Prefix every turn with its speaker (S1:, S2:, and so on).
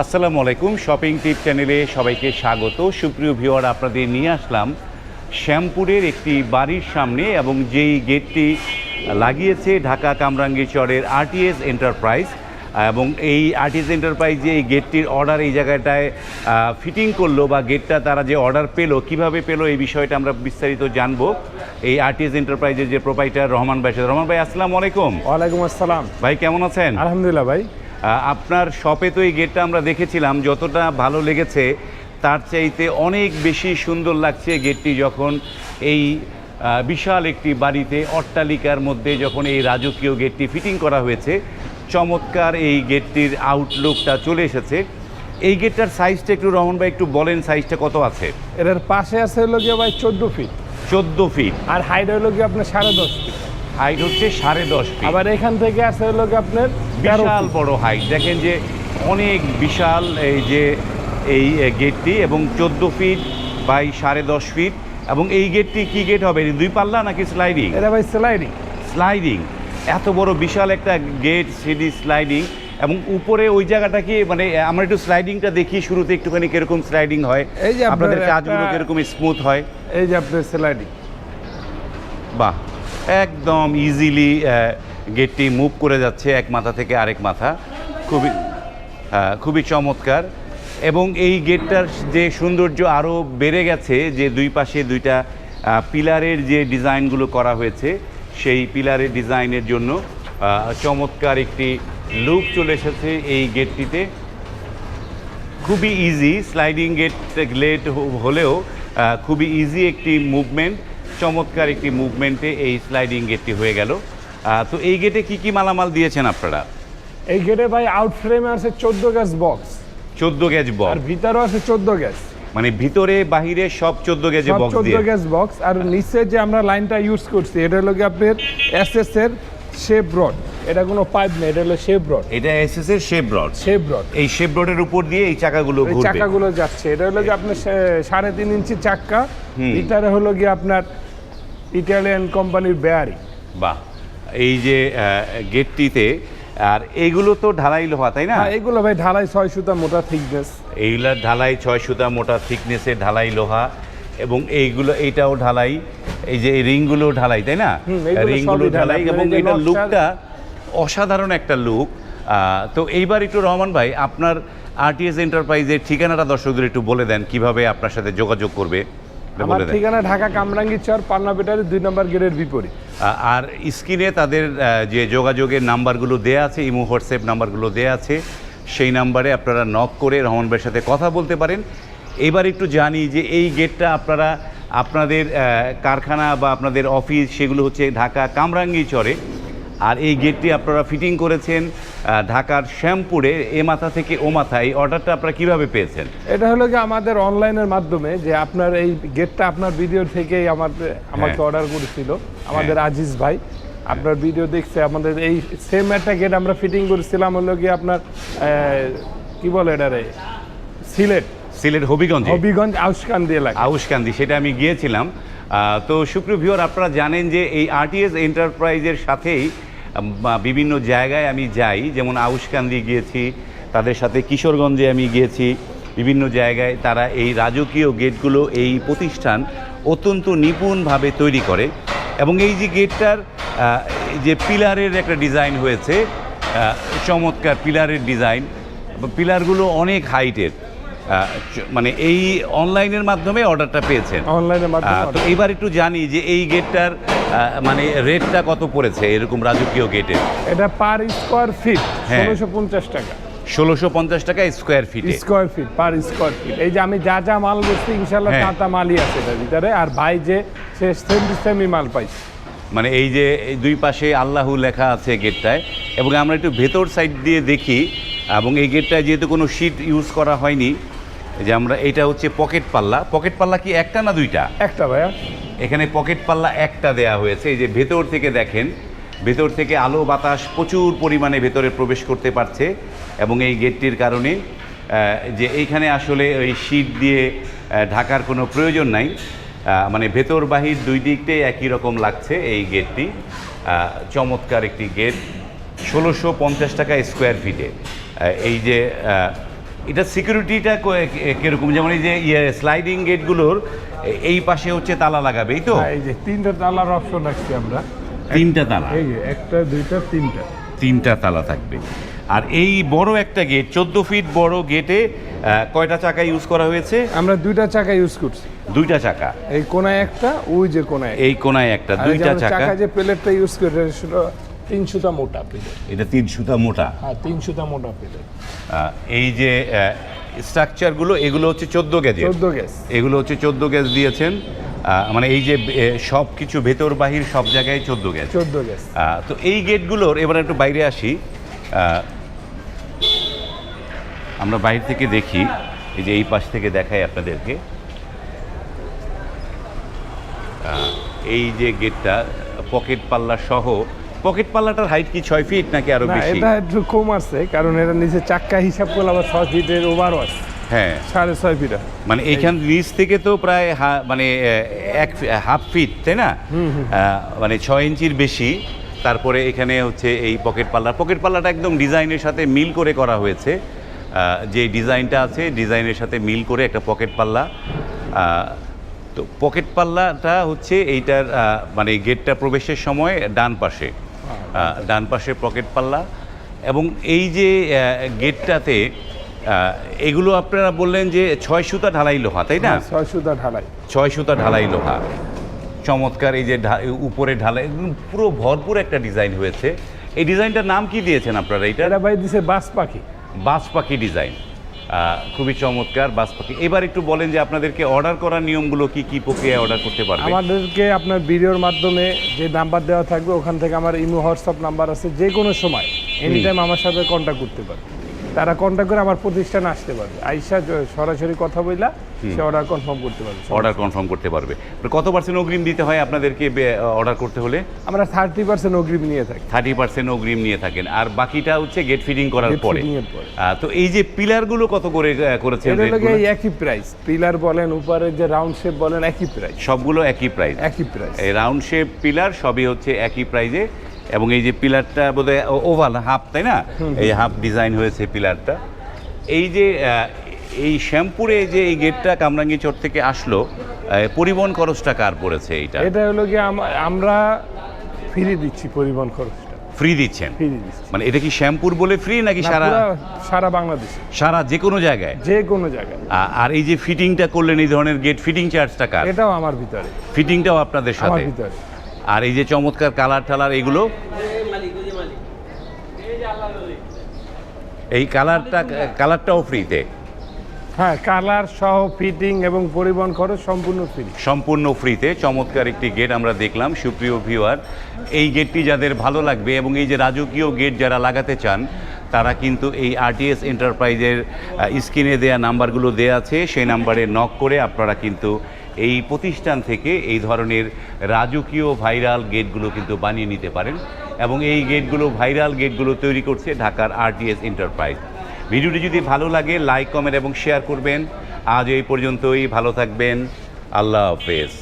S1: আসসালামু আলাইকুম। শপিং টিপ চ্যানেলে সবাইকে স্বাগত। সুপ্রিয় ভিওয়ার আপনাদের নিয়ে আসলাম শ্যামপুরের একটি বাড়ির সামনে এবং যেই গেটটি লাগিয়েছে ঢাকা কামরাঙ্গীরচরের আরটিএস এন্টারপ্রাইজ এবং এই আরটিএস এন্টারপ্রাইজ যে এই গেটটির অর্ডার এই জায়গাটায় ফিটিং করল বা গেটটা তারা যে অর্ডার পেল কীভাবে পেল এই বিষয়টা আমরা বিস্তারিত জানব। এই আরটিএস এন্টারপ্রাইজের যে প্রোপাইটার রহমান ভাই রহমান ভাই আসসালামু আলাইকুম।
S2: ওয়ালাইকুম আসসালাম।
S1: ভাই কেমন আছেন?
S2: আলহামদুলিল্লাহ ভাই।
S1: আপনার শপে তো এই গেটটা আমরা দেখেছিলাম যতটা ভালো লেগেছে তার চাইতে অনেক বেশি সুন্দর লাগছে গেটটি যখন এই বিশাল একটি বাড়িতে অট্টালিকার মধ্যে যখন এই রাজকীয় গেটটি ফিটিং করা হয়েছে চমৎকার এই গেটটির আউটলুকটা চলে এসেছে। এই গেটটার সাইজটা একটু রহমান ভাই একটু বলেন সাইজটা কত আছে?
S2: এটার পাশে আছে হলো গিয়ে ভাই চোদ্দ ফিট
S1: চোদ্দ ফিট
S2: আর হাইট হলো গিয়ে আপনার সাড়ে দশ ফিট
S1: হাইট হচ্ছে সাড়ে দশ ফিট
S2: আবার এখান থেকে আছে হলো আপনার
S1: বিশাল বড় হাইট দেখেন যে অনেক বিশাল এই যে এই গেটটি এবং চোদ্দ ফিট বাই সাড়ে দশ ফিট এবং এই গেটটি কি গেট হবে? দুই পাল্লা নাকি স্লাইডিং
S2: এটা ভাই স্লাইডিং
S1: স্লাইডিং এত বড় বিশাল একটা গেট সিডি স্লাইডিং এবং উপরে ওই জায়গাটা কি মানে আমরা একটু স্লাইডিংটা দেখি শুরুতে একটুখানি কীরকম স্লাইডিং হয়।
S2: এই যে
S1: আপনাদের কাজগুলো কীরকম স্মুথ হয়।
S2: এই যে আপনার স্লাইডিং
S1: বাহ। একদম ইজিলি গেটটি মুভ করে যাচ্ছে এক মাথা থেকে আরেক মাথা। খুবই হ্যাঁ, খুবই চমৎকার। এবং এই গেটটার যে সৌন্দর্য আরও বেড়ে গেছে যে দুই পাশে দুইটা পিলারের যে ডিজাইনগুলো করা হয়েছে সেই পিলারের ডিজাইনের জন্য চমৎকার একটি লুক চলে এসেছে এই গেটটিতে। খুবই ইজি স্লাইডিং গেট লেট হলেও খুবই ইজি একটি মুভমেন্ট চমৎকার একটি মুভমেন্টে এই স্লাইডিং গেটটি হয়ে গেল। তো এই গেটে কি কি মালামাল দিয়েছেন আপনারা?
S2: এই গেটে ভাই আউট ফ্রেমে আছে চোদ্দ গ্যাস বক্স
S1: চোদ্দ
S2: আর
S1: বক্স
S2: ভিতরেও আছে চোদ্দ গ্যাস
S1: মানে ভিতরে বাহিরে সব চোদ্দ গ্যাজে
S2: সব
S1: বক্স
S2: চোদ্দ গ্যাস বক্স আর নিচে যে আমরা লাইনটা ইউজ করছি এটা হলো আপনার এসএস এর শেপ রড এটা কোনো পাইপ নেই এটা হলো শেপ রড
S1: এটা এসএস এর শেপ রড
S2: শেপ রড
S1: এই শেপ রডের উপর দিয়ে এই চাকাগুলো ঘুরবে।
S2: চাকাগুলো যাচ্ছে। এটা হলো গিয়ে আপনার সাড়ে তিন ইঞ্চি চাক্কা। এটারে হলো গিয়ে আপনার ইটালিয়ান কোম্পানির বেয়ারিং
S1: বাহ এই যে গেটটিতে আর এইগুলো তো ঢালাই লোহা তাই না?
S2: হ্যাঁ এগুলো ভাই ঢালাই ছয় সুতা মোটা থিকনেস
S1: এইগুলার ঢালাই ছয় সুতা মোটা থিকনেসের ঢালাই লোহা এবং এইগুলো এইটাও ঢালাই এই যে এই রিংগুলো ঢালাই তাই না? রিংগুলো
S2: ঢালাই।
S1: এবং এটার
S2: নকশার-
S1: লুকটা অসাধারণ একটা লুক। তো এইবার একটু রহমান ভাই আপনার আরটিএস এন্টারপ্রাইজের ঠিকানাটা দর্শকদের একটু বলে দেন কীভাবে আপনার সাথে যোগাযোগ করবে? এটা
S2: আমার ঠিকানা ঢাকা কামরাঙ্গি চর পান্না পেটারি দুই নম্বর গেটের বিপরীত।
S1: আর স্ক্রিনে তাদের যে যোগাযোগের নাম্বারগুলো দেয়া আছে ইমো হোয়াটসঅ্যাপ নাম্বারগুলো দেয়া আছে সেই নাম্বারে আপনারা নক করে রহমান ভাইয়ের সাথে কথা বলতে পারেন। এবার একটু জানি যে এই গেটটা আপনারা আপনাদের কারখানা বা আপনাদের অফিস সেগুলো হচ্ছে ঢাকা কামরাঙ্গি চরে। আর এই গেটটি আপনারা ফিটিং করেছেন ঢাকার শ্যামপুরে এ মাথা থেকে ও মাথা এই অর্ডারটা আপনারা কীভাবে পেয়েছেন?
S2: এটা হলো কি আমাদের অনলাইনের মাধ্যমে যে আপনার এই গেটটা আপনার ভিডিও থেকেই আমার আমাকে
S1: হ্যাঁ।
S2: অর্ডার করেছিল আমাদের আজিজ ভাই। আপনার ভিডিও দেখছে আমাদের এই সেম একটা গেট আমরা ফিটিং করেছিলাম হলো কি আপনার কি বলে এটা রে? সিলেট।
S1: সিলেট হবিগঞ্জ।
S2: হবিগঞ্জ আউসকান্দি এলাকা।
S1: আউশকান্দি সেটা আমি গিয়েছিলাম। তো সুপ্রিয় ভিউয়ার আপনারা জানেন যে এই আরটিএস এন্টারপ্রাইজের সাথেই বিভিন্ন জায়গায় আমি যাই। যেমন আউশকান্দি গিয়েছি, তাদের সাথে কিশোরগঞ্জে আমি গিয়েছি। বিভিন্ন জায়গায় তারা এই রাজকীয় গেটগুলো, এই প্রতিষ্ঠান অত্যন্ত নিপুণভাবে তৈরি করে। এবং এই যে গেটটার যে পিলারের একটা ডিজাইন হয়েছে চমৎকার পিলারের ডিজাইন। পিলারগুলো অনেক হাইটের। মানে এই অনলাইনের মাধ্যমে অর্ডারটা পেয়েছেন।
S2: অনলাইনের মাধ্যমে
S1: তো। এইবার একটু জানি যে এই গেটটার মানে রেটটা কত পড়েছে এরকম রাজকীয় গেটের
S2: এটা পার স্কোয়ার ফিট
S1: হ্যাঁ।
S2: ষোলোশো পঞ্চাশ টাকা।
S1: ষোলোশো পঞ্চাশ টাকা স্কোয়ার ফিটে।
S2: Square feet per square feet. এই যে আমি যা যা মাল বলছি ইনশাল্লাহ
S1: হ্যাঁ।
S2: কাঁচা মালই আছে এটার ভিতরে। আর ভাই যে সে সেমি সেমি মাল পাইছে।
S1: মানে এই যে দুই পাশে আল্লাহু লেখা আছে গেটটায়। এবং আমরা একটু ভেতর সাইড দিয়ে দেখি। এবং এই গেটটায় যেহেতু কোনো শীট ইউজ করা হয়নি যে আমরা এটা হচ্ছে পকেট পাল্লা। পকেট পাল্লা কি একটা না দুইটা?
S2: একটা ভাইয়া।
S1: এখানে পকেট পাল্লা একটা দেয়া হয়েছে। এই যে ভেতর থেকে দেখেন ভেতর থেকে আলো বাতাস প্রচুর পরিমাণে ভেতরে প্রবেশ করতে পারছে এবং এই গেটটির কারণে যে এইখানে আসলে ওই শীত দিয়ে ঢাকার কোনো প্রয়োজন নাই। মানে ভেতর বাহির দুই দিকটাই একই রকম লাগছে এই গেটটি। চমৎকার একটি গেট। ষোলোশো পঞ্চাশ টাকা স্কোয়ার ফিটে এই যে এটা সিকিউরিটিটা কীরকম? যেমন এই যে ইয়ে স্লাইডিং গেটগুলোর এই পাশে হচ্ছে তালা লাগাবে এই তো?
S2: হ্যাঁ, এই যে তিনটা তালার অপশন রাখছি আমরা।
S1: তিনটা তালা?
S2: এই যে একটা দুইটা তিনটা।
S1: তিনটা তালা থাকবে। আর এই বড় একটা গেট চোদ্দ ফিট বড় গেটে কয়টা চাকা ইউজ করা হয়েছে?
S2: আমরা দুইটা চাকা ইউজ করছি।
S1: দুইটা চাকা?
S2: এই কোনায় একটা ওই যে কোনায়।
S1: এই কোনায় একটা দুইটা চাকা?
S2: চাকা যে প্লেটটা ইউজ করি ছিল তিন সুতা মোটা প্লেট
S1: এটা তিন সুতা মোটা?
S2: হ্যাঁ তিন সুতা মোটা
S1: আহ, এই যে স্ট্রাকচারগুলো এগুলো হচ্ছে চোদ্দ গেজের
S2: চোদ্দ গ্যাস
S1: এগুলো হচ্ছে চোদ্দ গ্যাস দিয়েছেন। মানে এই যে সব কিছু ভেতর বাহির সব জায়গায় চোদ্দ গ্যাস
S2: চোদ্দ গ্যাস
S1: তো এই গেটগুলোর এবার একটু বাইরে আসি। আমরা বাইরে থেকে দেখি এই যে এই পাশ থেকে দেখাই আপনাদেরকে। এই যে গেটটা পকেট পাল্লা সহ পকেট পাল্লাটার হাইট কি ছয় ফিট নাকি
S2: আরও
S1: বেশি?
S2: এটা একটু কম আছে কারণ এটা নিচে চাক্কা হিসাব করলে আবার ছয় ফিটের ওভারও আছে
S1: হ্যাঁ।
S2: সাড়ে ছয় ফিট
S1: মানে এইখান নিচ থেকে তো প্রায় মানে এক হাফ ফিট তাই না? মানে ছয় ইঞ্চির বেশি। তারপরে এখানে হচ্ছে এই পকেট পাল্লা। পকেট পাল্লাটা একদম ডিজাইনের সাথে মিল করে করা হয়েছে। যে ডিজাইনটা আছে ডিজাইনের সাথে মিল করে একটা পকেট পাল্লা। আহ, তো পকেট পাল্লাটা হচ্ছে এইটার মানে গেটটা প্রবেশের সময় ডান পাশে। ডান পাশে পকেট পাল্লা এবং এই যে গেটটাতে এগুলো আপনারা বললেন যে ছয় সুতা ঢালাই লোহা তাই না?
S2: ছয় সুতা ঢালাই।
S1: ছয় সুতা ঢালাই লোহা। চমৎকার এই যে উপরে ঢালাই পুরো ভরপুর একটা ডিজাইন হয়েছে। এই ডিজাইনটার নাম কি দিয়েছেন আপনারা? এইটা
S2: এটা ভাই দিছে বাস পাখি।
S1: বাস পাখি ডিজাইন। খুবই চমৎকার বাস পাখি। এবার একটু বলেন যে আপনাদেরকে অর্ডার করার নিয়মগুলো কি কি প্রক্রিয়ায় অর্ডার করতে পারবে?
S2: আমাদেরকে আপনার ভিডিওর মাধ্যমে যে নাম্বার দেওয়া থাকবে ওখান থেকে আমার ইমো হোয়াটসঅ্যাপ নাম্বার আছে যে কোনো সময় এনি টাইম আমার সাথে কন্ট্যাক্ট করতে পারবে। তারা কন্ট্যাক্ট করে আমার প্রতিষ্ঠানে আসতে পারবে। আইসা সরাসরি কথা বইলা সে অর্ডার কনফার্ম করতে পারবে।
S1: অর্ডার কনফার্ম করতে পারবে। কত পার্সেন্ট অগ্রিম দিতে হয় আপনাদেরকে অর্ডার করতে হলে?
S2: আমরা থার্টি পার্সেন্ট অগ্রিম নিয়ে থাকি।
S1: থার্টি পার্সেন্ট অগ্রিম নিয়ে থাকেন। আর বাকিটা হচ্ছে গেট ফিটিং করার পরে। তো এই যে পিলারগুলো কত করে করেছেন
S2: একই প্রাইস পিলার বলেন উপরে যে রাউন্ড শেপ বলেন একই প্রাইস
S1: সবগুলো একই প্রাইস
S2: একই প্রাইস
S1: এই রাউন্ড শেপ পিলার সবই হচ্ছে একই প্রাইজে এবং এই যে পিলারটা বোধহয় ওভাল হাফ তাই না? এই হাফ ডিজাইন হয়েছে পিলারটা। এই যে এই শ্যামপুরে যে এই গেটটা কামরাঙ্গি চর থেকে আসলো পরিবহন খরচটা কার পড়েছে এইটা?
S2: এটা হলো কি আমরা ফ্রি দিচ্ছি পরিবহন খরচটা।
S1: ফ্রি দিচ্ছেন?
S2: দিচ্ছি।
S1: মানে এটা কি শ্যামপুর বলে ফ্রি নাকি সারা
S2: সারা বাংলাদেশে।
S1: সারা যে কোনো জায়গায়?
S2: যে কোনো জায়গায়।
S1: আর এই যে ফিটিংটা করলেন এই ধরনের গেট ফিটিং চার্জটা কার?
S2: এটাও আমার ভিতরে।
S1: ফিটিংটাও আপনাদের
S2: আমার
S1: সাথে?
S2: ভিতরে।
S1: আর এই যে চমৎকার কালার টালার এগুলো? এই কালারটা কালারটাও ফ্রিতে
S2: হ্যাঁ কালার সহ ফিটিং এবং পরিবহন খরচ সম্পূর্ণ ফ্রি
S1: সম্পূর্ণ ফ্রিতে চমৎকার একটি গেট আমরা দেখলাম সুপ্রিয় ভিউয়ার এই গেটটি যাদের ভালো লাগবে এবং এই যে রাজকীয় গেট যারা লাগাতে চান তারা কিন্তু এই আরটিএস এন্টারপ্রাইজের স্ক্রিনে দেয়া নাম্বারগুলো দেয়া আছে সেই নাম্বারে নক করে আপনারা কিন্তু এই প্রতিষ্ঠান থেকে এই ধরনের রাজকীয় ভাইরাল গেটগুলো কিন্তু বানিয়ে নিতে পারেন এবং এই গেটগুলো ভাইরাল গেটগুলো তৈরি করছে ঢাকার আরটিএস এন্টারপ্রাইজ। ভিডিওটি যদি ভালো লাগে, লাইক, কমেন্ট এবং শেয়ার করবেন। আজ এই পর্যন্তই, ভালো থাকবেন। আল্লাহ হাফেজ।